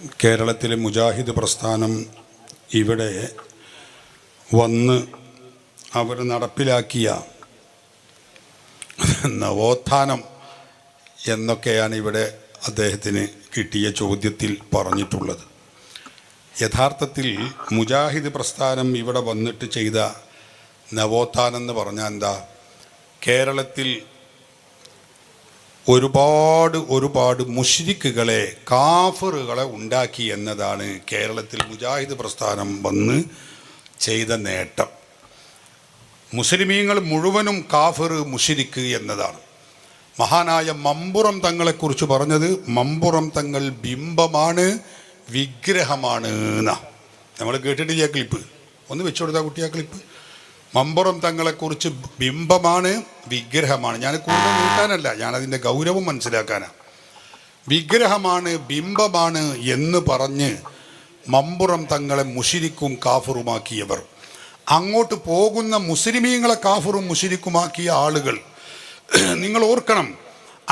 കേരളത്തിലെ മുജാഹിദ് പ്രസ്ഥാനം ഇവിടെ വന്ന് അവർ നടപ്പിലാക്കിയ നവോത്ഥാനം എന്നൊക്കെയാണ് ഇവിടെ അദ്ദേഹത്തിന് കിട്ടിയ ചോദ്യത്തിൽ പറഞ്ഞിട്ടുള്ളത്. യഥാർത്ഥത്തിൽ മുജാഹിദ് പ്രസ്ഥാനം ഇവിടെ വന്നിട്ട് ചെയ്ത നവോത്ഥാനം എന്ന് പറഞ്ഞാൽ എന്താ? കേരളത്തിൽ ഒരുപാട് ഒരുപാട് മുഷിരിക്കുകളെ കാഫറുകളെ ഉണ്ടാക്കി എന്നതാണ് കേരളത്തിൽ മുജാഹിദ് പ്രസ്ഥാനം വന്ന് ചെയ്ത നേട്ടം. മുസ്ലിമീങ്ങൾ മുഴുവനും കാഫർ മുഷിരിക്ക് എന്നതാണ്. മഹാനായ മമ്പുറം തങ്ങളെക്കുറിച്ച് പറഞ്ഞത് മമ്പുറം തങ്ങൾ ബിംബമാണ് വിഗ്രഹമാണ് എന്നാ. നമ്മൾ കേട്ടിട്ടില്ല ക്ലിപ്പ്? ഒന്ന് വെച്ചു കൊടുത്താ കുട്ടി ആ ക്ലിപ്പ്? മമ്പുറം തങ്ങളെക്കുറിച്ച് ബിംബമാണ് വിഗ്രഹമാണ്. ഞാൻ കൂടുതൽ നീട്ടാനല്ല ഞാനതിന്റെ ഗൗരവം മനസ്സിലാക്കാനാണ് വിഗ്രഹമാണ് ബിംബമാണ് എന്ന് പറഞ്ഞ് മമ്പുറം തങ്ങളെ മുഷിരിക്കും കാഫറുമാക്കിയവർ. അങ്ങോട്ട് പോകുന്ന മുസ്ലിമീങ്ങളെ കാഫറും മുഷിരിക്കുമാക്കിയ ആളുകൾ. നിങ്ങൾ ഓർക്കണം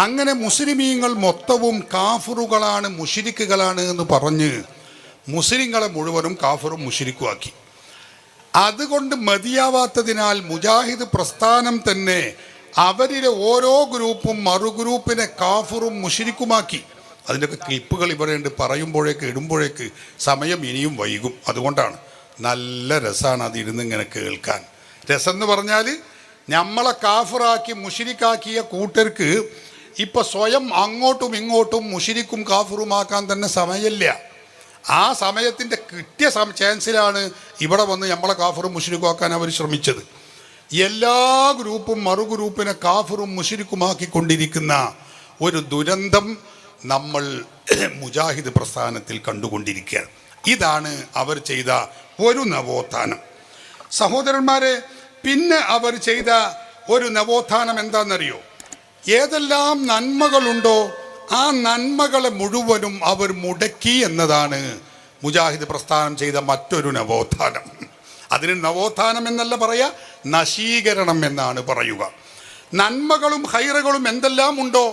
അങ്ങനെ മുസ്ലിമീങ്ങൾ മൊത്തവും കാഫറുകളാണ് മുഷിരിക്കുകളാണ് എന്ന് പറഞ്ഞ് മുസ്ലിങ്ങളെ മുഴുവനും കാഫറും മുഷിരിക്കുമാക്കി. അതുകൊണ്ട് മതിയാവാത്തതിനാൽ മുജാഹിദ് പ്രസ്ഥാനം തന്നെ അവരിലെ ഓരോ ഗ്രൂപ്പും മറുഗ്രൂപ്പിനെ കാഫറും മുഷിരിക്കുമാക്കി. അതിന്റെയൊക്കെ ക്ലിപ്പുകൾ ഇവിടെയുണ്ട് പറയുമ്പോഴേക്ക് ഇടുമ്പോഴേക്ക് സമയം ഇനിയും വൈകും. അതുകൊണ്ടാണ്. നല്ല രസമാണ് അത് ഇരുന്നിങ്ങനെ കേൾക്കാൻ. രസം എന്ന് പറഞ്ഞാൽ നമ്മളെ കാഫറാക്കി മുഷിരിക്കാക്കിയ കൂട്ടർക്ക് ഇപ്പം സ്വയം അങ്ങോട്ടും ഇങ്ങോട്ടും മുഷിരിക്കും കാഫറുമാക്കാൻ തന്നെ സമയമില്ല. ആ സമയത്തിന്റെ കിട്ടിയ സം ചാൻസിലാണ് ഇവിടെ വന്ന് നമ്മളെ കാഫറും മുഷിരിക്കുമാക്കാൻ അവർ ശ്രമിച്ചത്. എല്ലാ ഗ്രൂപ്പും മറു ഗ്രൂപ്പിനെ കാഫറും മുഷിരിക്കുമാക്കിക്കൊണ്ടിരിക്കുന്ന ഒരു ദുരന്തം നമ്മൾ മുജാഹിദ് പ്രസ്ഥാനത്തിൽ കണ്ടുകൊണ്ടിരിക്കുകയാണ്. ഇതാണ് അവർ ചെയ്ത ഒരു നവോത്ഥാനം. സഹോദരന്മാരെ പിന്നെ അവർ ചെയ്ത ഒരു നവോത്ഥാനം എന്താണെന്നറിയോ? ഏതെല്ലാം നന്മകളുണ്ടോ ആ നന്മകളെ മുഴുവനും അവർ മുടക്കി എന്നതാണ് മുജാഹിദ് പ്രസ്ഥാനം ചെയ്ത മറ്റൊരു നവോത്ഥാനം. അതിന് നവോത്ഥാനം എന്നല്ല പറയുക നശീകരണം എന്നാണ് പറയുക. നന്മകളും ഹൈറകളും എന്തെല്ലാം ഉണ്ടോ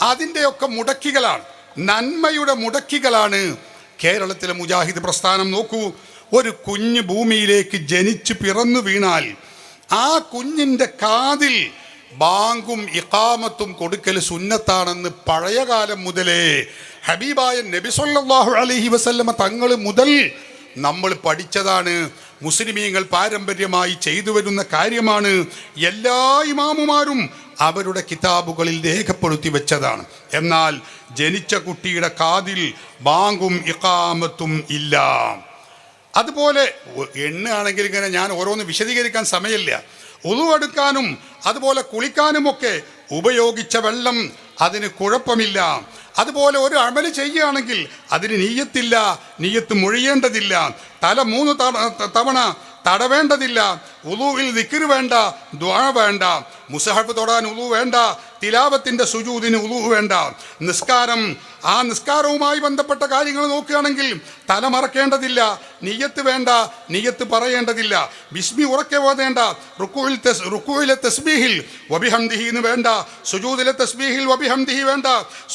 അതിന്റെയൊക്കെ മുടക്കികളാണ്. നന്മയുടെ മുടക്കികളാണ് കേരളത്തിലെ മുജാഹിദ് പ്രസ്ഥാനം. നോക്കൂ ഒരു കുഞ്ഞ് ഭൂമിയിലേക്ക് ജനിച്ചു പിറന്നു വീണാൽ ആ കുഞ്ഞിന്റെ കാതിൽ ബാങ്കും ഇഖാമത്തും കൊടുക്കൽ സുന്നത്താണെന്ന് പഴയകാലം മുതലേ ഹബീബായ നബി സല്ലല്ലാഹു അലൈഹി വസല്ലമ തങ്ങൾ മുതൽ നമ്മൾ പഠിച്ചതാണ് മുസ്ലിമീങ്ങൾ പാരമ്പര്യമായി ചെയ്തു വരുന്ന കാര്യമാണ്. എല്ലാ ഇമാമുമാരും അവരുടെ കിതാബുകളിൽ രേഖപ്പെടുത്തി വെച്ചതാണ്. എന്നാൽ ജനിച്ച കുട്ടിയുടെ കാതിൽ ബാങ്കും ഇഖാമത്തും ഇല്ല. അതുപോലെ എണ്ണാണെങ്കിൽ ഇങ്ങനെ ഞാൻ ഓരോന്ന് വിശദീകരിക്കാൻ സമയമില്ല. ഉളുവെടുക്കാനും അതുപോലെ കുളിക്കാനുമൊക്കെ ഉപയോഗിച്ച വെള്ളം അതിന് കുഴപ്പമില്ല. അതുപോലെ ഒരു അമൽ ചെയ്യുകയാണെങ്കിൽ അതിന് നീയത്തില്ല നീയത്ത് മൊഴിയേണ്ടതില്ല തല മൂന്ന് തവണ- തടവേണ്ടതില്ല ഉളുവിൽ ദിക്കറ് വേണ്ട ദ്വാ വേണ്ട മുസഹഫ് തൊടാൻ ഉളു വേണ്ട തിലാവത്തിന്റെ സുജൂതിന് ഉളു വേണ്ട. നിസ്കാരം ആ നിസ്കാരവുമായി ബന്ധപ്പെട്ട കാര്യങ്ങൾ നോക്കുകയാണെങ്കിൽ തല മറക്കേണ്ടതില്ല നീയത്ത് വേണ്ട നീയത്ത് പറയേണ്ടതില്ല. ബിസ്മി ഉറക്കെ ഓതേണ്ട റുക്കുവിൽ റുക്കുവിലെ തസ്ബീഹിൽ വബിഹംദിഹി എന്ന് വേണ്ട സുജൂദിലെ തസ്ബീഹിൽ വബിഹംദിഹി വേണ്ട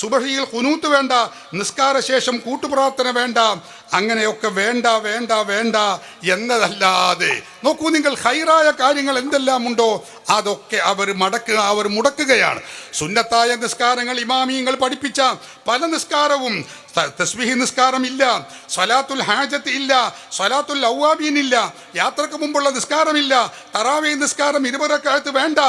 സുബഹിയിൽ കുനൂത്ത് വേണ്ട നിസ്കാര ശേഷം കൂട്ടുപ്രാർത്ഥന വേണ്ട അങ്ങനെയൊക്കെ വേണ്ട വേണ്ട വേണ്ട എന്നതല്ലാതെ. നോക്കൂ നിങ്ങൾ ഹൈറായ കാര്യങ്ങൾ എന്തെല്ലാം ഉണ്ടോ അതൊക്കെ അവർ മടക്കുക അവർ മുടക്കുകയാണ്. സുന്നത്തായ നിസ്കാരങ്ങൾ ഇമാമിയങ്ങൾ പഠിപ്പിച്ച പല നിസ്കാരവും തസ്ബീഹ് നിസ്കാരം ഇല്ല സ്വലാത്തുൽ ഹാജത്ത് ഇല്ല സ്വലാത്തുൽ ഔവാബീൻ ഇല്ല യാത്രയ്ക്ക് മുമ്പുള്ള നിസ്കാരമില്ല തറാവി നിസ്കാരം ഇരുപറക്കാലത്ത് വേണ്ട.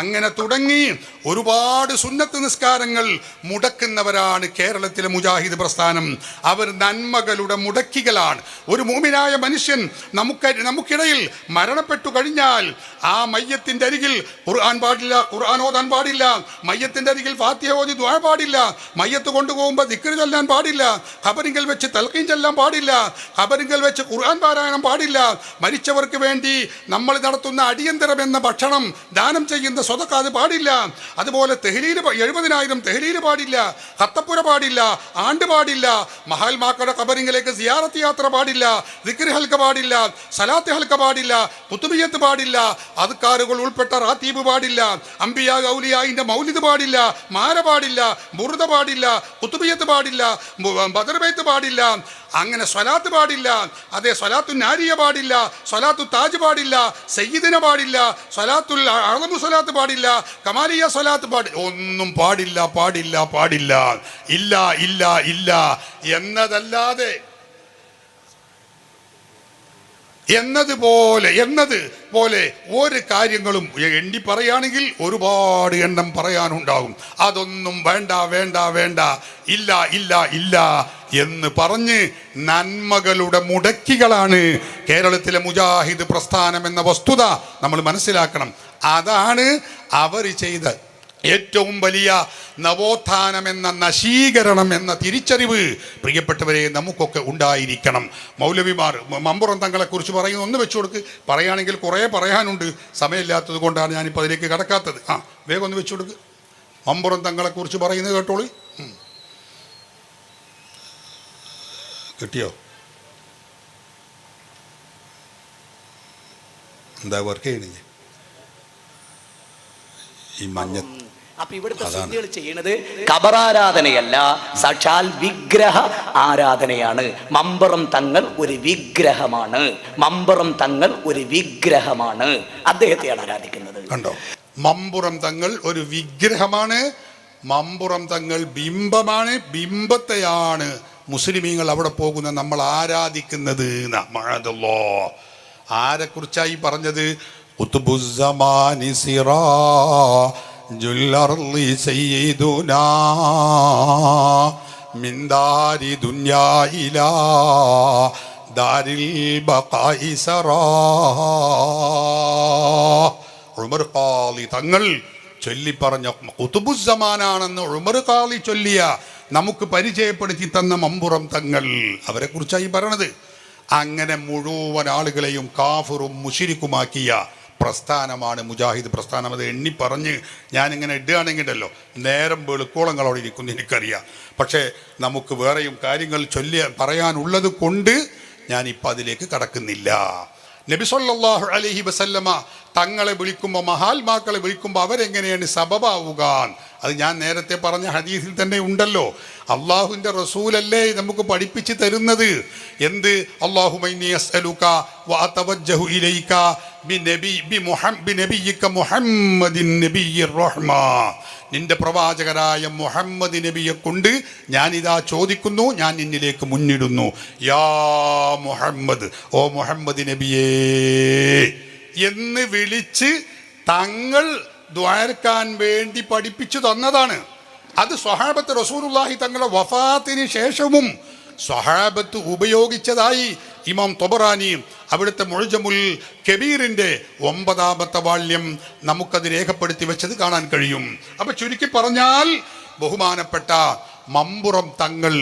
അങ്ങനെ തുടങ്ങി ഒരുപാട് സുന്നത്ത് നിസ്കാരങ്ങൾ മുടക്കുന്നവരാണ് കേരളത്തിലെ മുജാഹിദ് പ്രസ്ഥാനം. അവർ നന്മകളുടെ മുടക്കികളാണ്. ഒരു മൂമിനായ മനുഷ്യൻ നമുക്ക് നമുക്കിടയിൽ മരണപ്പെട്ടു കഴിഞ്ഞാൽ ആ മയ്യത്തിന്റെ അരികിൽ ഖുർആൻ പാടില്ല ഖുർആൻ ഓതാൻ പാടില്ല മയ്യത്തിന്റെ അരികിൽ ഫാത്തിഹ ഓതി ദ്വാ പാടില്ല മയ്യത്ത് കൊണ്ടുപോകുമ്പോൾ ദിക്കറി ചൊല്ലാൻ പാടില്ല. ഖബറിങ്കൽ വെച്ച് തൽക്കീൻ ചെല്ലാൻ പാടില്ല. ഖബറിങ്കൽ വെച്ച് ഖുർആൻ പാരായണം പാടില്ല. മരിച്ചവർക്ക് വേണ്ടി നമ്മൾ നടത്തുന്ന അടിയന്തരം എന്ന ഭക്ഷണം ദാനം ചെയ്യുന്ന സ്വതക്ക അത് പാടില്ല. അതുപോലെ തെഹലിയിൽ എഴുപതിനായിരം തെഹലിയിൽ പാടില്ല. ഹത്തപ്പുര പാടില്ല. ആണ്ട് പാടില്ല. മഹാത്മാക്കളുടെ ഖബറിങ്കിലേക്ക് സിയാറത്ത് യാത്ര പാടില്ല. ദിക്രി ഹൽക്ക പാടില്ല. സലാത്ത് ഹൽക്ക പാടില്ല. കുത്തുബിയത്ത് പാടില്ല. അതുക്കാരുകൾ ഉൾപ്പെട്ട റാത്തീബ് പാടില്ല. അംബിയ ഗൗലിയായിന്റെ മൗലിദ് പാടില്ല. മാര പാടില്ല. ബുറുദ പാടില്ല. കുത്തുബിയത്ത് പാടില്ല. ബദർബൈത്ത് പാടില്ല. അങ്ങനെ സ്വലാത്ത് പാടില്ല. അതേ സ്വലാത്തു നാരിയ പാടില്ല. സ്വലാത്തു താജ് പാടില്ല. സയ്യിദിന പാടില്ല. സ്വലാത്തുൽ അളമു സ്വലാത്ത് പാടില്ല. കമാലിയ സ്വലാത്ത് പാടി ഒന്നും പാടില്ല പാടില്ല പാടില്ല. ഇല്ല ഇല്ല ഇല്ല. എന്നതല്ലാതെ എന്നതുപോലെ എന്നത് പോലെ ഒരു കാര്യങ്ങളും എണ്ണി പറയുകയാണെങ്കിൽ ഒരുപാട് എണ്ണം പറയാനുണ്ടാകും. അതൊന്നും വേണ്ട വേണ്ട വേണ്ട. ഇല്ല ഇല്ല ഇല്ല എന്ന് പറഞ്ഞ് നന്മകളുടെ മുടക്കികളാണ് കേരളത്തിലെ മുജാഹിദ് പ്രസ്ഥാനം എന്ന വസ്തുത നമ്മൾ മനസ്സിലാക്കണം. അതാണ് അവർ ചെയ്ത ഏറ്റവും വലിയ നവോത്ഥാനം എന്ന നശീകരണം എന്ന തിരിച്ചറിവ് പ്രിയപ്പെട്ടവരെ നമുക്കൊക്കെ ഉണ്ടായിരിക്കണം. മൗലവിമാർ മമ്പുറം തങ്ങളെ കുറിച്ച് പറയുന്ന. ഒന്ന് വെച്ചു കൊടുക്ക്. പറയുകയാണെങ്കിൽ കുറേ പറയാനുണ്ട്. സമയമില്ലാത്തത് കൊണ്ടാണ് ഞാനിപ്പോൾ അതിലേക്ക് കടക്കാത്തത്. ആ വേഗം ഒന്ന് വെച്ചു കൊടുക്ക്. മമ്പുറം തങ്ങളെ കുറിച്ച് പറയുന്നത് കേട്ടോളി. കിട്ടിയോ? എന്താ വർക്ക് ചെയ്യണില്ലേ? ഈ മഞ്ഞ അപ്പൊ ഇവിടുത്തെ. സുന്നികൾ ചെയ്യണത് കബറാരാധനയല്ല സാക്ഷാൽ വിഗ്രഹ ആരാധനയാണ്. മമ്പറം തങ്ങൾ ഒരു വിഗ്രഹമാണ്. മമ്പറം തങ്ങൾ ഒരു വിഗ്രഹമാണ്. അദ്ദേഹത്തെയാണ് ആരാധിക്കുന്നത്. കണ്ടോ? മമ്പുറം തങ്ങൾ ഒരു വിഗ്രഹമാണ്. മമ്പുറം തങ്ങൾ ബിംബമാണ്. ബിംബത്തെയാണ് മുസ്ലിമീങ്ങൾ അവിടെ പോകുന്ന നമ്മൾ ആരാധിക്കുന്നത് ന്നാ. മഅദല്ലോ ആരെക്കുറിച്ചായി പറഞ്ഞത്? ഉത്തുബുസ്സമാനി സിറാജുൽ സയ്യിദുനാ മിൻ ദാരി ദുനിയാ ഇലാ ദാരിൽ ബഖാഇ സറാ. ഉമർ ഖാലി തങ്ങൾ കുത്തുബുസമാനാണെന്ന് ഉമർ കാളി ചൊല്ലിയ നമുക്ക് പരിചയപ്പെടുത്തി തന്ന മമ്പുറം തങ്ങൾ. അവരെ കുറിച്ചായി പറയണത്. അങ്ങനെ മുഴുവൻ ആളുകളെയും കാഫറും മുഷിരിക്കുമാക്കിയ പ്രസ്ഥാനമാണ് മുജാഹിദ് പ്രസ്ഥാനം അത് എണ്ണി പറഞ്ഞ് ഞാനിങ്ങനെ ഇടുകയാണെങ്കിലല്ലോ നേരം വെളുക്കോളങ്ങൾ അവിടെ ഇരിക്കുന്നു എനിക്കറിയാം. പക്ഷേ നമുക്ക് വേറെയും കാര്യങ്ങൾ ചൊല്ലി പറയാനുള്ളത് കൊണ്ട് ഞാനിപ്പോൾ അതിലേക്ക് കടക്കുന്നില്ല. നബിസൊല്ലാഹു അലഹി വസല്ലമ തങ്ങളെ വിളിക്കുമ്പോൾ മഹാത്മാക്കളെ വിളിക്കുമ്പോൾ അവരെങ്ങനെയാണ് സബബാവുക അത് ഞാൻ നേരത്തെ പറഞ്ഞ ഹദീസിൽ തന്നെ ഉണ്ടല്ലോ. അള്ളാഹുവിന്റെ റസൂലല്ലേ നമുക്ക് പഠിപ്പിച്ച് തരുന്നത്? എന്ത്? അള്ളാഹുമൈനി അസ്അലുക വഅതവജ്ജഹു ഇലൈക ബിനബി ബിമുഹം ബിനബിയിക മുഹമ്മദിൻ നബിയ്യിർ റഹ്മ. നിന്റെ പ്രവാചകരായ മുഹമ്മദ് നബിയെ കൊണ്ട് ഞാനിതാ ചോദിക്കുന്നു ഞാൻ നിന്നിലേക്ക് മുന്നിടുന്നു. യാ മുഹമ്മദ് ഓ മുഹമ്മദ് നബിയേ. എന്ന് വിളിച്ച് തങ്ങൾ ദ്വാരക്കാൻ വേണ്ടി പഠിപ്പിച്ചു തന്നതാണ്. അത് സ്വഹാബത്ത് റസൂലുള്ളാഹി തങ്ങളുടെ വഫാത്തിന് ശേഷവും സ്വഹാബത്ത് ഉപയോഗിച്ചതായി ഇമാം തൊബറാനി അവിടുത്തെ മുഴുജമുൽ കബീറിന്റെ ഒമ്പതാമത്തെ വാള്യം നമുക്കത് രേഖപ്പെടുത്തി വെച്ചത് കാണാൻ കഴിയും. അപ്പൊ ചുരുക്കി പറഞ്ഞാൽ ബഹുമാനപ്പെട്ട മമ്പുറം തങ്ങൾ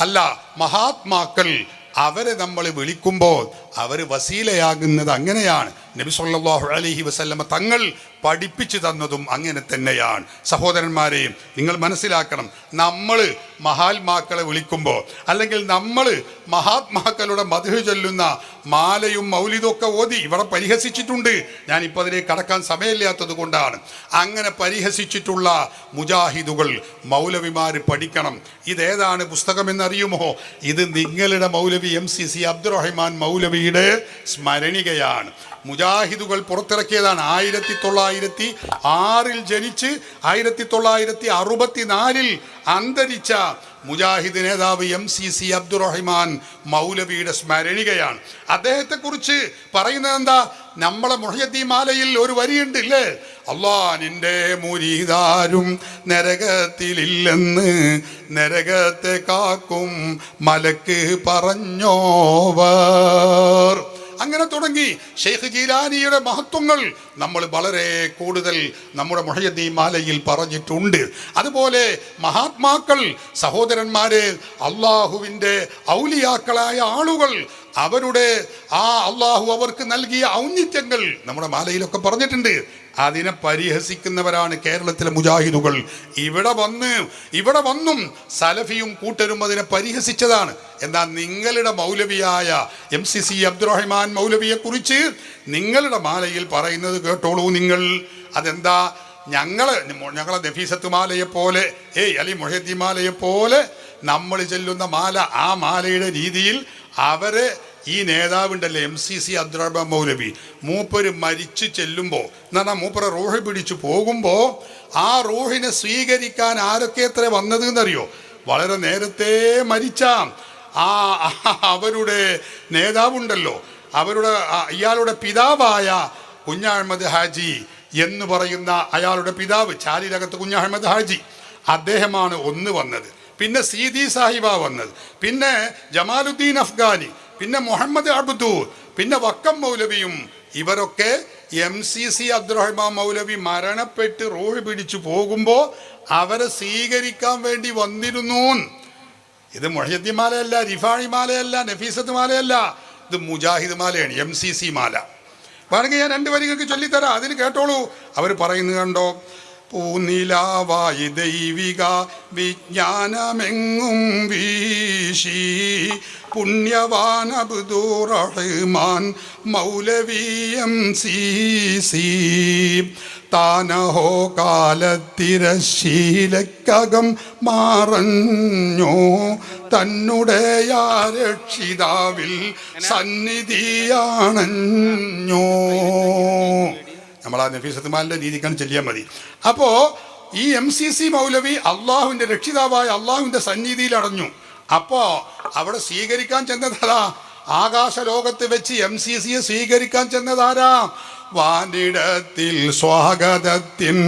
അല്ല മഹാത്മാക്കൾ അവരെ നമ്മൾ വിളിക്കുമ്പോൾ അവർ വസീലയാകുന്നത് അങ്ങനെയാണ്. നബി സല്ലല്ലാഹു അലൈഹി വസല്ലമ തങ്ങൾ പഠിപ്പിച്ചു തന്നതും അങ്ങനെ തന്നെയാണ്. സഹോദരന്മാരെയും നിങ്ങൾ മനസ്സിലാക്കണം നമ്മൾ മഹാത്മാക്കളെ വിളിക്കുമ്പോൾ അല്ലെങ്കിൽ നമ്മൾ മഹാത്മാക്കളുടെ മധു ചൊല്ലുന്ന മാലയും മൗലിതൊക്കെ ഓതി ഇവിടെ പരിഹസിച്ചിട്ടുണ്ട്. ഞാനിപ്പോൾ അതിലേക്ക് കടക്കാൻ സമയമില്ലാത്തത് കൊണ്ടാണ്. അങ്ങനെ പരിഹസിച്ചിട്ടുള്ള മുജാഹിദുകൾ മൗലവിമാർ പഠിക്കണം. ഇതേതാണ് പുസ്തകമെന്നറിയുമോ? ഇത് നിങ്ങളുടെ മൗലവി എം സി സി അബ്ദുറഹ്മാൻ മൗലവിയുടെ സ്മരണികയാണ്. മുജാഹിദുകൾ പുറത്തിറക്കിയതാണ് ആയിരത്തി തൊള്ളായിരത്തി ആറിൽ ജനിച്ച് ആയിരത്തി തൊള്ളായിരത്തി അറുപത്തിനാലിൽ അന്തരിച്ച മുജാഹിദ് നേതാവ് എം സി സി അബ്ദുറഹിമാൻ മൗലവിയുടെ സ്മരണികയാണ്. അദ്ദേഹത്തെക്കുറിച്ച് പറയുന്നത് എന്താ? നമ്മളെ മുഹയദ്ദീമാലയിൽ ഒരു വരിയുണ്ട് ഇല്ലേ? അള്ളാ നിന്റെ മുരീതാരും നരകത്തിലില്ലെന്ന് നരകത്തെ കാക്കും മലക്ക് പറഞ്ഞോവർ. അങ്ങനെ തുടങ്ങി. ഷെയ്ഖ് ജീലാനിയുടെ മഹത്വങ്ങൾ നമ്മൾ വളരെ കൂടുതൽ നമ്മുടെ മുഹയദ്ദീ മാലയിൽ പറഞ്ഞിട്ടുണ്ട്. അതുപോലെ മഹാത്മാക്കൾ സഹോദരന്മാരെ അള്ളാഹുവിന്റെ ഔലിയാക്കളായ ആളുകൾ അവരുടെ ആ അള്ളാഹു അവർക്ക് നൽകിയ ഔന്നിത്യങ്ങൾ നമ്മുടെ മാലയിലൊക്കെ പറഞ്ഞിട്ടുണ്ട്. അതിനെ പരിഹസിക്കുന്നവരാണ് കേരളത്തിലെ മുജാഹിദുകൾ. ഇവിടെ വന്ന് ഇവിടെ വന്നും സലഫിയും കൂട്ടരും അതിനെ പരിഹസിച്ചതാണ്. എന്നാൽ നിങ്ങളുടെ മൗലവിയായ എം സി സി അബ്ദുറഹിമാൻ മൗലവിയെ കുറിച്ച് നിങ്ങളുടെ മാലയിൽ പറയുന്നത് കേട്ടോളൂ നിങ്ങൾ. അതെന്താ? ഞങ്ങൾ ഞങ്ങളെ നഫീസത്ത് മാലയെ പോലെ ഏയ് അലി മൊഹദ്ദി മാലയെ പോലെ നമ്മൾ ചെല്ലുന്ന മാല ആ മാലയുടെ രീതിയിൽ അവർ ഈ നേതാവുണ്ടല്ലേ എം സി സി അബ്ദുറബ മൗലവി? മൂപ്പര് മരിച്ചു ചെല്ലുമ്പോൾ എന്ന് മൂപ്പര് റൂഹ് പിടിച്ചു പോകുമ്പോൾ ആ റൂഹിനെ സ്വീകരിക്കാൻ ആരൊക്കെ എത്ര വന്നത് എന്നറിയോ? വളരെ നേരത്തെ മരിച്ച ആ അവരുടെ നേതാവുണ്ടല്ലോ. അവരുടെ ഇയാളുടെ പിതാവായ കുഞ്ഞഹമ്മദ് ഹാജി എന്ന് പറയുന്ന അയാളുടെ പിതാവ് ചാലിരകത്ത് കുഞ്ഞഹമ്മദ് ഹാജി. അദ്ദേഹമാണ് ഒന്ന് വന്നത്. പിന്നെ സീതി സാഹിബ വന്നത്. പിന്നെ ജമാലുദ്ദീൻ അഫ്ഗാനി പിന്നെ മുഹമ്മദ് അബ്ദൂർ പിന്നെ വക്കം മൗലവിയും ഇവരൊക്കെ എം സി സി അബ്ദുറഹ്മാൻ മൗലവി മരണപ്പെട്ട് റോഹ് പിടിച്ചു പോകുമ്പോൾ അവരെ സ്വീകരിക്കാൻ വേണ്ടി വന്നിരുന്നു. ഇത് മൊഹദ്ദി മാലയല്ല റിഫാഴി മാലയല്ല നഫീസത്ത് മാലയല്ല ഇത് മുജാഹിദ് മാലയാണ് എം സി സി മാല. വേണമെങ്കിൽ ഞാൻ രണ്ട് വരികൾക്ക് ചൊല്ലിത്തരാം അതിന് കേട്ടോളൂ. അവർ പറയുന്നത് കണ്ടോ? പൂനിലാവായി ദൈവിക വിജ്ഞാനമെങ്ങും വീശി. പുണ്യവാനബുദൂറഹ്മാൻ മൗലവീയം സി താനഹോ കാലത്തിരശീലക്കകം മാറഞ്ഞോ. തന്നുടേയാ രക്ഷിതാവിൽ സന്നിധിയാണഞ്ഞോ. നമ്മൾ ആ നഫീസത്ത് മാലിന്റെ രീതിക്കാണ് ചെല്ലിയാൽ മതി. അപ്പോ ഈ എം സി സി മൗലവി അള്ളാഹുവിന്റെ രക്ഷിതാവായ അള്ളാഹുവിന്റെ സന്നിധിയിൽ അടഞ്ഞു. അപ്പോ അവിടെ സ്വീകരിക്കാൻ ചെന്നതാ ആകാശ ലോകത്ത് വെച്ച് എം സി സിയെ സ്വീകരിക്കാൻ ചെന്നതാരാ? വാനിടത്തിൽ സ്വാഗതത്തിൻ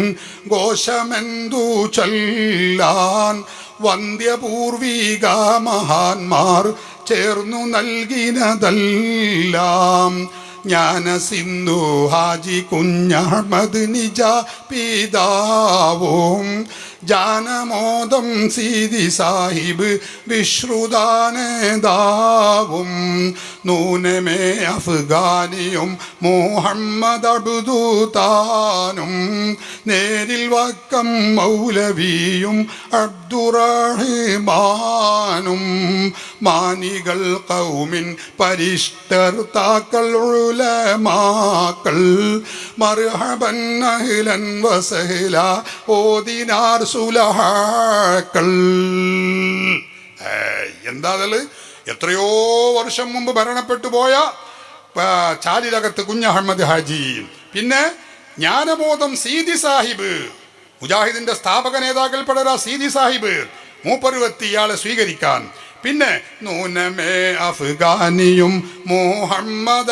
ഘോഷമെന്തു ചൊല്ലാൻ വന്ധ്യപൂർവിക മഹാന്മാർ ചേർന്നു നൽകിനതെല്ലാം. ജ്ഞാന സിന്ധു ഹാജി കുഞ്ഞഹമ്മദ് നിജ പിതാവും ജാനമോദം സീതി സാഹിബ് വിശ്രുതാനേതാവും. നൂനമേ അഫ്ഗാനിയും മുഹമ്മദ് അബ്ദുതാനും. നേരിൽ വക്കം മൗലവിയും അബ്ദുറഹിമാനും. മാനികൾ കൗമിൻ പരിഷ്ഠർത്താക്കൾ ഉലമാക്കൾ. മർഹബൻ അഹ്ലൻ വസഹില ഓദിനാർ സുലഹാക്കൾ. എന്താ അതിൽ എത്രയോ വർഷം മുമ്പ് ഭരണപ്പെട്ടു പോയ ചാലിലകത്ത് കുഞ്ഞഹമ്മദ് ഹാജി. പിന്നെ ജ്ഞാനബോധം സീതി സാഹിബ്. മുജാഹിദിന്റെ സ്ഥാപക നേതാക്കൾ പടരാ സീതി സാഹിബ്. മൂപ്പരുവത്തി ഇയാളെ സ്വീകരിക്കാൻ. പിന്നെ നൂനമേ അഫ്ഗാനിയും മുഹമ്മദ്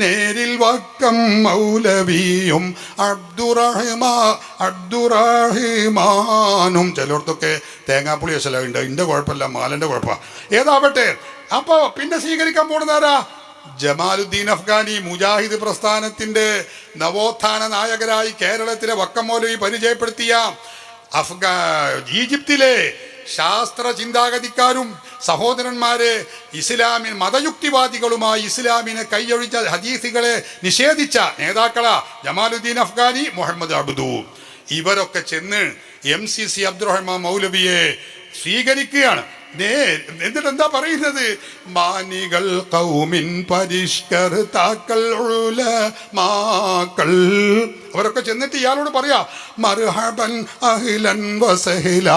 നേരിൽ വക്കം മൗലവിയും അബ്ദുറഹിമാ അബ്ദുറഹിമാനും. ചിലർത്തൊക്കെ തേങ്ങാപ്പുളി വശലുണ്ട് എന്റെ കുഴപ്പമില്ല. മാലന്റെ കുഴപ്പമാണ് ഏതാവട്ടെ? അപ്പോൾ പിന്നെ സ്വീകരിക്കാൻ പോണതാരാ ജമാലുദ്ദീൻ അഫ്ഗാനി മുജാഹിദ് പ്രസ്ഥാനത്തിന്റെ നവോത്ഥാന നായകരായി കേരളത്തിലെ വക്കമൗലവി പരിചയപ്പെടുത്തിയ അഫ്ഗാ ഈജിപ്തിലെ ശാസ്ത്ര ചിന്താഗതിക്കാരും സഹോദരന്മാരെ ഇസ്ലാമിൻ മതയുക്തിവാദികളുമായി ഇസ്ലാമിനെ കൈയൊഴിച്ച ഹദീസുകളെ നിഷേധിച്ച നേതാക്കള ജമാലുദ്ദീൻ അഫ്ഗാനി മുഹമ്മദ് അബ്ദു. ഇവരൊക്കെ ചെന്ന് എം സി സി അബ്ദുറഹ്മാൻ മൗലവിയെ സ്വീകരിക്കുകയാണ്. എന്നിട്ട് എന്താ പറയുന്നത്? മാനികൾ കൗമിൻ പരിഷ്കർത്താക്കൾ മാക്കൾ അവരൊക്കെ ചെന്നിട്ട് ഇയാളോട് പറയാ മർഹബൻ അഹിലൻ വസഹില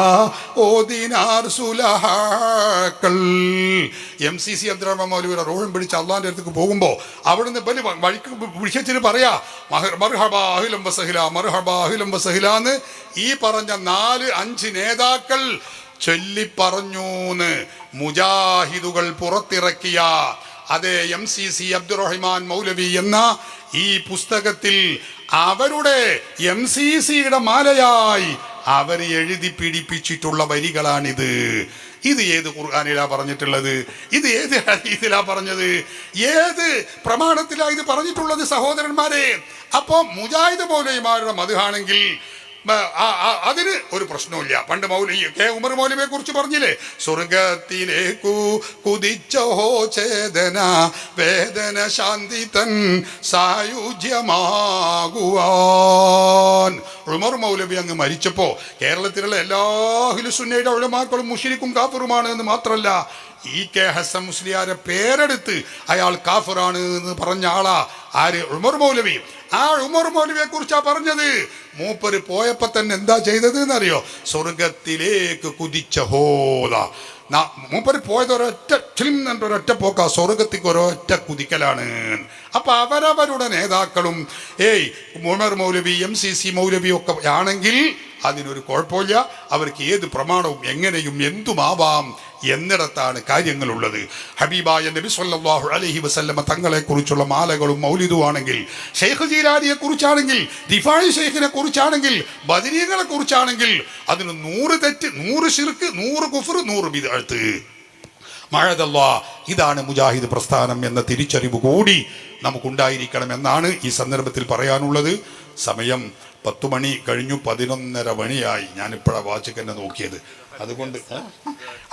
ഓദിനാർ സുലഹാക്കൾ. എം സി സി അബ്ദുറഹ്മാൻ മൗലവിയുടെ റോഹം പിടിച്ച് അള്ളാന്റെ അടുത്തേക്ക് പോകുമ്പോൾ അവിടുന്ന് ബലി വഴിക്ക് വിളിച്ചിട്ട് പറയാ മർഹബ അഹിലം വസഹില മർഹബ അഹിലം വസഹില എന്ന് ഈ പറഞ്ഞ നാല് അഞ്ച് നേതാക്കൾ ചൊല്ലി ചൊല്ലിപ്പറഞ്ഞൂന്ന് മുജാഹിദുകൾ പുറത്തിറക്കിയ അതെ എം സി സി അബ്ദുറഹ്മാൻ മൗലവി എന്ന ഈ പുസ്തകത്തിൽ അവരുടെ എം സി സിയുടെ മാലയായി അവർ എഴുതി പിടിപ്പിച്ചിട്ടുള്ള വരികളാണിത്. ഇത് ഏത് ഖുർആാനിലാ പറഞ്ഞിട്ടുള്ളത്? ഇത് ഏത് ഹദീസിലാ പറഞ്ഞത്? ഏത് പ്രമാണത്തിലാ ഇത് പറഞ്ഞിട്ടുള്ളത് സഹോദരന്മാരെ? അപ്പോൾ മുജാഹിദ് മൗലവിമാരുടെ മധുഹാണെങ്കിൽ അതിന് ഒരു പ്രശ്നമില്ല പണ്ട് മൗലി കെ. ഉമർ മൗലവിയെ കുറിച്ച് പറഞ്ഞില്ലേ? സ്വർഗത്തിലേക്കു കുതിച്ചോ ചേതന വേദന ശാന്തി തൻ സായുജ്യമാകുവാൻ. ഉമർ മൗലവി അങ്ങ് മരിച്ചപ്പോ കേരളത്തിലുള്ള എല്ലാ ഹിലുസുന്നയുടെ ഉഴമാക്കളും മുഷിരിക്കും കാഫറുമാണ് എന്ന് മാത്രമല്ല ഇ കെ ഹസൻ മുസ്ലിയാരെ പേരെടുത്ത് അയാൾ കാഫറാണ് എന്ന് പറഞ്ഞ ആളാ. ആര്? ഉമർ മൗലവി. ആ ഉമർ മൗലവിയെ കുറിച്ചാ പറഞ്ഞത്. മൂപ്പര് പോയപ്പോ തന്നെ എന്താ ചെയ്തത് എന്നറിയോ? സ്വർഗത്തിലേക്ക് കുതിച്ച ഹോല മൂപ്പര് പോയത് ഒരൊറ്റ എன்ற ഒരൊറ്റ പോക്ക. സ്വർഗത്തേക്ക് ഒരൊറ്റ കുതിക്കലാണ്. അപ്പൊ അവരവരുടെ നേതാക്കളും ഏയ് ഉമർ മൗലവി എം സി സി മൗലവി ഒക്കെ ആണെങ്കിൽ അതിനൊരു കുഴപ്പമില്ല. അവർക്ക് ഏത് പ്രമാണവും എങ്ങനെയും എന്തുമാവാം എന്നിടത്താണ് കാര്യങ്ങളുള്ളത്. ഹബീബായ നബി സല്ലാഹു അലഹി വസല്ലമ തങ്ങളെക്കുറിച്ചുള്ള മാലകളും മൗലിതുമാണെങ്കിൽ ഷെയ്ഖ് ജീലാനിയെ കുറിച്ചാണെങ്കിൽ ദിഫായി ഷെയ്ഖിനെ കുറിച്ചാണെങ്കിൽ ബദരീകളെ കുറിച്ചാണെങ്കിൽ അതിന് നൂറ് തെറ്റ് നൂറ് ശിർക്ക് നൂറ് കുഫർ നൂറ് ബിദഅത്ത്. മഴതല്ല ഇതാണ് മുജാഹിദ് പ്രസ്ഥാനം എന്ന തിരിച്ചറിവ് കൂടി നമുക്കുണ്ടായിരിക്കണം എന്നാണ് ഈ സന്ദർഭത്തിൽ പറയാനുള്ളത്. സമയം പത്തു മണി കഴിഞ്ഞു പതിനൊന്നര മണിയായി. ഞാനിപ്പോഴാണ് വാച്ച് തന്നെ നോക്കിയത്. അതുകൊണ്ട്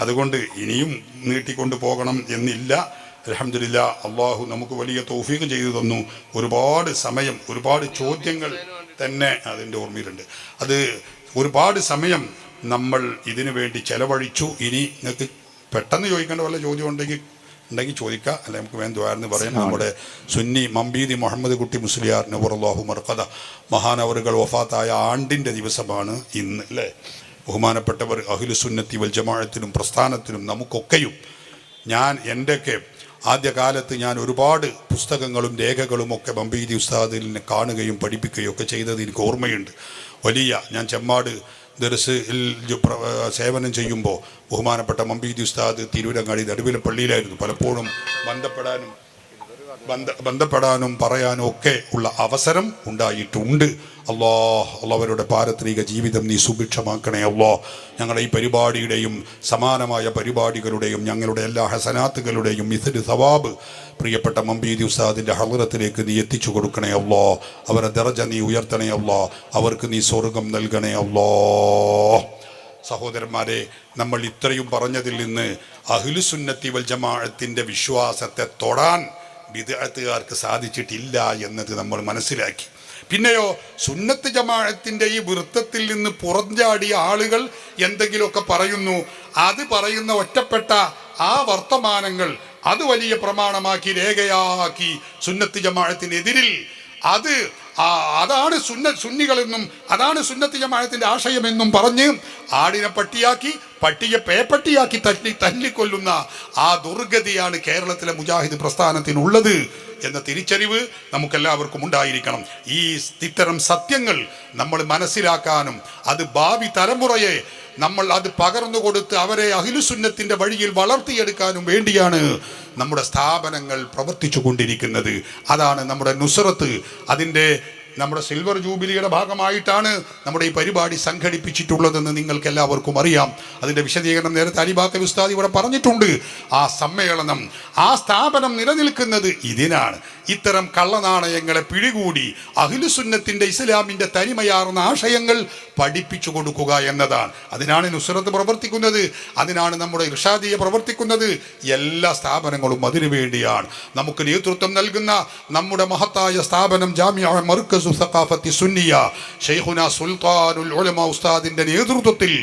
അതുകൊണ്ട് ഇനിയും നീട്ടിക്കൊണ്ട് പോകണം എന്നില്ല. അലഹമില്ല അള്ളാഹു നമുക്ക് വലിയ തോഫീക്ക് ചെയ്തു തന്നു. ഒരുപാട് സമയം ഒരുപാട് ചോദ്യങ്ങൾ തന്നെ അതിന്റെ ഓർമ്മയിലുണ്ട്. അത് ഒരുപാട് സമയം നമ്മൾ ഇതിനു വേണ്ടി ചെലവഴിച്ചു. ഇനി നിങ്ങൾക്ക് പെട്ടെന്ന് ചോദിക്കേണ്ട വല്ല ചോദ്യം ഉണ്ടെങ്കിൽ ഉണ്ടെങ്കിൽ ചോദിക്കുക അല്ലെ നമുക്ക് വേണ്ടുവായിരുന്നു പറയാം. നമ്മുടെ സുന്നി മമ്പീദി മുഹമ്മദ് കുട്ടി മുസ്ലിയാർ നബുറല്ലാഹു മർക്കഥ മഹാനവറുകൾ വഫാത്തായ ആണ്ടിന്റെ ദിവസമാണ് ഇന്ന് അല്ലേ? ബഹുമാനപ്പെട്ടവർ അഖിലു സുന്നത്തി വൽ ജമാഅത്തിനും പ്രസ്ഥാനത്തിനും നമുക്കൊക്കെയും ഞാൻ എന്റെയൊക്കെ ആദ്യകാലത്ത് ഞാൻ ഒരുപാട് പുസ്തകങ്ങളും രേഖകളും ഒക്കെ മമ്പീദി ഉസ്താദിനെ കാണുകയും പഠിപ്പിക്കുകയും ഒക്കെ ചെയ്തത് എനിക്ക് ഓർമ്മയുണ്ട്. വലിയ ഞാൻ ചെമ്മാട് ദർസിൽ സേവനം ചെയ്യുമ്പോൾ ബഹുമാനപ്പെട്ട മമ്പീദി ഉസ്താദ് തിരുവിലങ്ങാടി നടുവിലെ പള്ളിയിലായിരുന്നു പലപ്പോഴും ബന്ധപ്പെടാനും ബന്ധ ബന്ധപ്പെടാനും പറയാനും ഒക്കെ ഉള്ള അവസരം ഉണ്ടായിട്ടുണ്ട്. അള്ളാ അള്ളവരുടെ പാരത്രിക ജീവിതം നീ സുഭിക്ഷമാക്കണേ അള്ളോ ഞങ്ങളുടെ ഈ പരിപാടിയുടെയും സമാനമായ പരിപാടികളുടെയും ഞങ്ങളുടെ എല്ലാ ഹസനാത്തുകളുടെയും ഇസര് സവാബ് പ്രിയപ്പെട്ട മമ്പീദി ഉസ്താദിന്റെ ഹളറത്തിലേക്ക് നീ എത്തിച്ചു കൊടുക്കണേ അള്ളോ അവരെ ദറജ നീ ഉയർത്തണേ അള്ളോ അവർക്ക് നീ സ്വർഗം നൽകണേ അള്ളോ സഹോദരന്മാരെ നമ്മൾ ഇത്രയും പറഞ്ഞതിൽ നിന്ന് അഹ്ലുസുന്നത്തി വൽ ജമാഅത്തിന്റെ വിശ്വാസത്തെ തൊടാൻ വിദഗ്ധക്കാർക്ക് സാധിച്ചിട്ടില്ല എന്നത് നമ്മൾ മനസ്സിലാക്കി. പിന്നെയോ സുന്നത്ത് ജമാഅത്തിന്റെ ഈ വൃത്തത്തിൽ നിന്ന് പുറഞ്ചാടിയ ആളുകൾ എന്തെങ്കിലുമൊക്കെ പറയുന്നു അത് പറയുന്ന ഒറ്റപ്പെട്ട ആ വർത്തമാനങ്ങൾ അത് വലിയ പ്രമാണമാക്കി രേഖയാക്കി സുന്നത്ത് ജമാഅത്തിനെതിരിൽ. അത് അതാണ് സുന്ന സുന്നികളെന്നും അതാണ് സുന്നത്ത് ജമാഅത്തിന്റെ ആശയമെന്നും പറഞ്ഞ് ആടിനെ പട്ടിയാക്കി പട്ടിയെ പേപ്പട്ടിയാക്കി തല്ലി തല്ലിക്കൊല്ലുന്ന ആ ദുർഗതിയാണ് കേരളത്തിലെ മുജാഹിദ് പ്രസ്ഥാനത്തിനുള്ളത് എന്ന തിരിച്ചറിവ് നമുക്കെല്ലാവർക്കും ഉണ്ടായിരിക്കണം. ഈ ഇത്തരം സത്യങ്ങൾ നമ്മൾ മനസ്സിലാക്കാനും അത് ഭാവി തലമുറയെ നമ്മൾ അത് പകർന്നു കൊടുത്ത് അവരെ അഖിലുസുന്നത്തിന്റെ വഴിയിൽ വളർത്തിയെടുക്കാനും വേണ്ടിയാണ് നമ്മുടെ സ്ഥാപനങ്ങൾ പ്രവർത്തിച്ചു കൊണ്ടിരിക്കുന്നത് അതാണ് നമ്മുടെ നുസറത്ത് അതിന്റെ നമ്മുടെ സിൽവർ ജൂബിലിയുടെ ഭാഗമായിട്ടാണ് നമ്മുടെ ഈ പരിപാടി സംഘടിപ്പിച്ചിട്ടുള്ളതെന്ന് നിങ്ങൾക്ക് എല്ലാവർക്കും അറിയാം. അതിന്റെ വിശദീകരണം നേരത്തെ അലിബാക്ക ഉസ്താദ് ഇവിടെ പറഞ്ഞിട്ടുണ്ട്. ആ സമ്മേളനം ആ സ്ഥാപനം നിലനിൽക്കുന്നത് ഇതിനാണ്. ഇത്തരം കള്ളനാണയങ്ങളെ പിടികൂടി അഖിലുസുന്നത്തിന്റെ ഇസ്ലാമിന്റെ തനിമയാർന്ന ആശയങ്ങൾ പഠിപ്പിച്ചു കൊടുക്കുക എന്നതാണ്. അതിനാണ് നുസ്രത്ത് പ്രവർത്തിക്കുന്നത്. അതിനാണ് നമ്മുടെ ഇർഷാദിയെ പ്രവർത്തിക്കുന്നത്. എല്ലാ സ്ഥാപനങ്ങളും അതിനു വേണ്ടിയാണ്. നമുക്ക് നേതൃത്വം നൽകുന്ന നമ്മുടെ മഹത്തായ സ്ഥാപനം ജാമിയ മർക്കസു സഖാഫത്തി സുന്നിയ ഷെയ്ഖുന സുൽത്താനുൽ ഉലമ ഉസ്താദിന്റെ നേതൃത്വത്തിൽ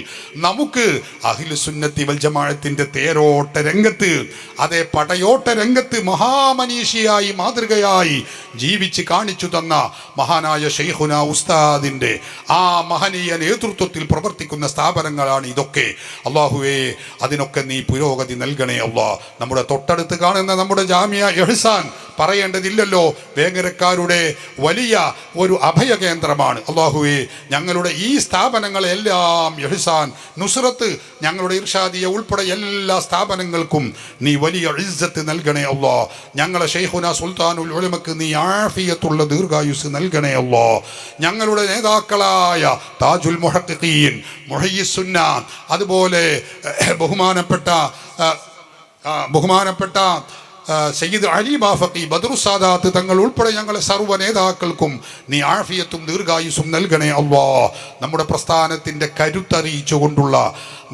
നമുക്ക് അഖിലുസുന്നത്തി സുന്നത്തി വൽ ജമാഅത്തിന്റെ തേരോട്ട രംഗത്ത് അതേ പടയോട്ട രംഗത്ത് മഹാമനീഷിയായി മാതൃകയായി ജീവിച്ച് കാണിച്ചു തന്ന മഹാനായ ഷെയ്ഹുന ഉസ്താദിന്റെ ആ മഹനീയ നേതൃത്വത്തിൽ പ്രവർത്തിക്കുന്ന സ്ഥാപനങ്ങളാണ് ഇതൊക്കെ. അള്ളാഹുവേ അതിനൊക്കെ നീ പുരോഗതി നൽകണേ അള്ളാ. നമ്മുടെ തൊട്ടടുത്ത് കാണുന്ന നമ്മുടെ ജാമ്യ എഹ്സാൻ പറയേണ്ടതില്ലല്ലോ. വേങ്ങരക്കാരുടെ വലിയ ഒരു അഭയ കേന്ദ്രമാണ് അള്ളാഹുവെ ഞങ്ങളുടെ ഈ സ്ഥാപനങ്ങളെല്ലാം യഹിസാൻ നുസ്രത്ത് ഞങ്ങളുടെ ഇർഷാദിയ ഉൾപ്പെടെ എല്ലാ സ്ഥാപനങ്ങൾക്കും നീ വലിയ ഇസ്സത്ത് നൽകണേ അള്ളാ. ഞങ്ങളെ ഷെയ്ഖുന സുൽത്താനുൽ ഉലമക്ക് നീ ആഫിയത്തുള്ള ദീർഘായുസ് നൽകണേ അള്ളാ. ഞങ്ങളുടെ നേതാക്കളായ താജുൽ മുഹക്കീൻ മുഹയ്യസുന്ന അതുപോലെ ബഹുമാനപ്പെട്ട ബഹുമാനപ്പെട്ട സയ്യിദ് അലി ബാഫക്കി ബദ്രു സാദാത്ത് തങ്ങൾ ഉൾപ്പെടെ ഞങ്ങളെ സർവ നേതാക്കൾക്കും നീ ആഫിയത്തും ദീർഘായുസും നൽകണേ അള്ളാ നമ്മുടെ പ്രസ്ഥാനത്തിന്റെ കരുത്തറിയിച്ചുകൊണ്ടുള്ള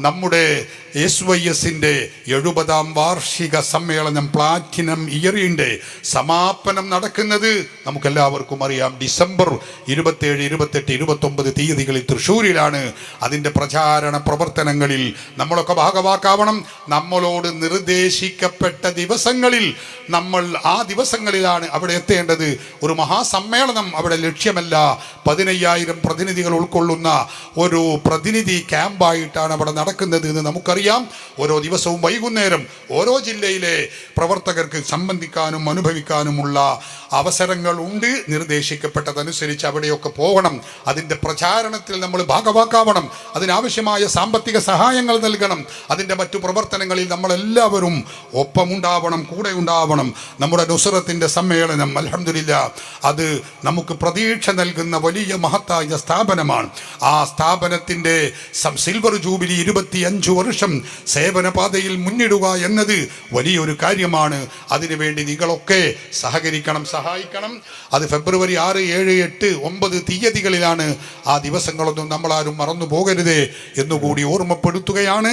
നമ്മുടെ എസ് വൈ എസിന്റെ എഴുപതാം വാർഷിക സമ്മേളനം പ്ലാറ്റിനം ഇയറിന്റെ സമാപനം നടക്കുന്നത് നമുക്കെല്ലാവർക്കും അറിയാം. ഡിസംബർ ഇരുപത്തേഴ് ഇരുപത്തെട്ട് ഇരുപത്തൊമ്പത് തീയതികളിൽ തൃശ്ശൂരിലാണ്. അതിന്റെ പ്രചാരണ പ്രവർത്തനങ്ങളിൽ നമ്മളൊക്കെ ഭാഗവാക്കാവണം. നമ്മളോട് നിർദ്ദേശിക്കപ്പെട്ട ദിവസങ്ങളിൽ നമ്മൾ ആ ദിവസങ്ങളിലാണ് അവിടെ എത്തേണ്ടത്. ഒരു മഹാസമ്മേളനം അവിടെ ലക്ഷ്യമല്ല. പതിനയ്യായിരം പ്രതിനിധികൾ ഉൾക്കൊള്ളുന്ന ഒരു പ്രതിനിധി ക്യാമ്പായിട്ടാണ് അവിടെ നടക്കുന്നത്. എന്ന് നമുക്കറിയാം. ഓരോ ദിവസവും വൈകുന്നേരം ഓരോ ജില്ലയിലെ പ്രവർത്തകർക്ക് സംബന്ധിക്കാനും അനുഭവിക്കാനുമുള്ള അവസരങ്ങൾ ഉണ്ട്. നിർദ്ദേശിക്കപ്പെട്ടതനുസരിച്ച് അവിടെയൊക്കെ പോകണം. അതിന്റെ പ്രചാരണത്തിൽ നമ്മൾ ഭാഗവാക്കാവണം. അതിനാവശ്യമായ സാമ്പത്തിക സഹായങ്ങൾ നൽകണം. അതിന്റെ മറ്റു പ്രവർത്തനങ്ങളിൽ നമ്മളെല്ലാവരും ഒപ്പമുണ്ടാവണം കൂടെ ഉണ്ടാവണം നമ്മുടെ നുസറത്തിന്റെ സമ്മേളനം അലഹമില്ല അത് നമുക്ക് പ്രതീക്ഷ നൽകുന്ന വലിയ മഹത്തായ സ്ഥാപനമാണ്. ആ സ്ഥാപനത്തിന്റെ സിൽവർ ജൂബിലി ഇരുപത്തിയഞ്ച് വർഷം സേവനപാതയിൽ മുന്നിടുക എന്നത് വലിയൊരു കാര്യമാണ്. അതിനുവേണ്ടി നിങ്ങളൊക്കെ സഹകരിക്കണം സഹായിക്കണം. അത് ഫെബ്രുവരി ആറ് ഏഴ് എട്ട് ഒമ്പത് തീയതികളിലാണ് ആ ദിവസങ്ങളൊന്നും നമ്മളാരും മറന്നു പോകരുത് എന്നുകൂടി ഓർമ്മപ്പെടുത്തുകയാണ്.